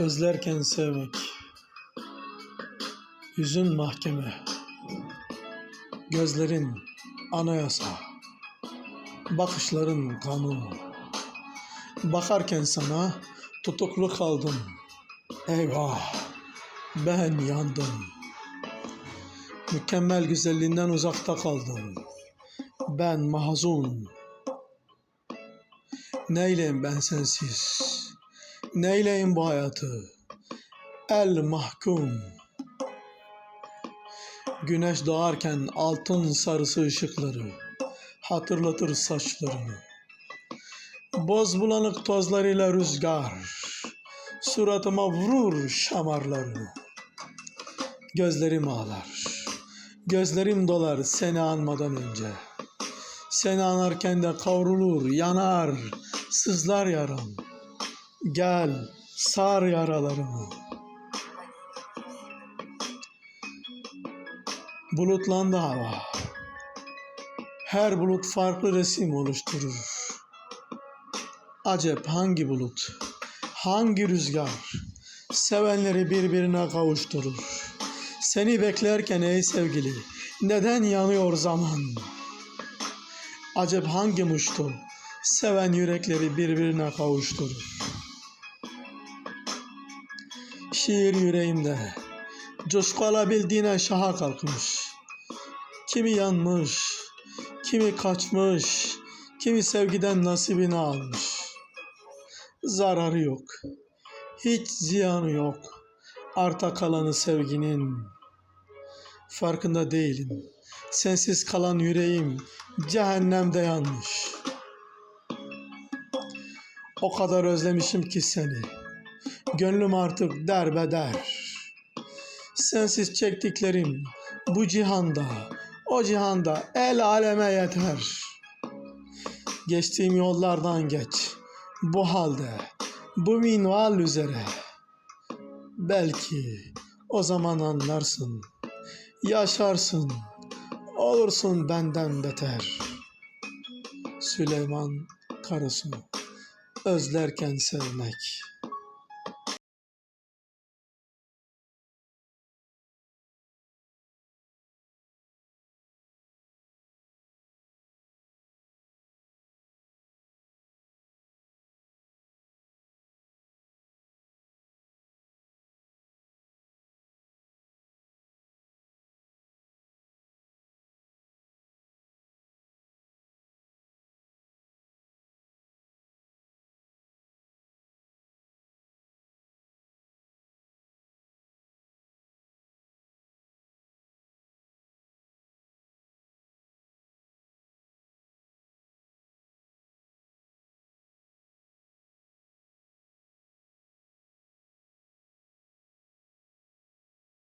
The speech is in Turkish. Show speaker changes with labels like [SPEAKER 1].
[SPEAKER 1] Özlerken sevmek. Yüzün mahkeme. Gözlerin anayasa. Bakışların kanun. Bakarken sana tutuklu kaldım. Eyvah ben yandım. Mükemmel güzelliğinden uzakta kaldım. Ben mahzun. Neyleyim ben sensiz? Neyleyim bu hayatı? El mahkum. Güneş doğarken altın sarısı ışıkları hatırlatır saçlarını. Boz bulanık tozlarıyla rüzgar suratıma vurur şamarlarını. Gözlerim ağlar. Gözlerim dolar seni anmadan önce. Seni anarken de kavrulur, yanar, sızlar yaram. Gel, sar yaralarımı. Bulutlandı hava. Her bulut farklı resim oluşturur. Acep hangi bulut, hangi rüzgar sevenleri birbirine kavuşturur. Seni beklerken ey sevgili, neden yanıyor zaman? Acep hangi muştu, seven yürekleri birbirine kavuşturur. Şiir yüreğimde, coşku alabildiğine şaha kalkmış. Kimi yanmış, kimi kaçmış, kimi sevgiden nasibini almış. Zararı yok, hiç ziyanı yok. Arta kalanı sevginin. Farkında değilim. Sensiz kalan yüreğim cehennemde yanmış. O kadar özlemişim ki seni. Gönlüm artık derbeder. Sensiz çektiklerim bu cihanda, o cihanda el aleme yeter. Geçtiğim yollardan geç. Bu halde, bu minval üzere. Belki o zaman anlarsın. Yaşarsın. Olursun benden beter. Süleyman Karasu Özlerken sevmek.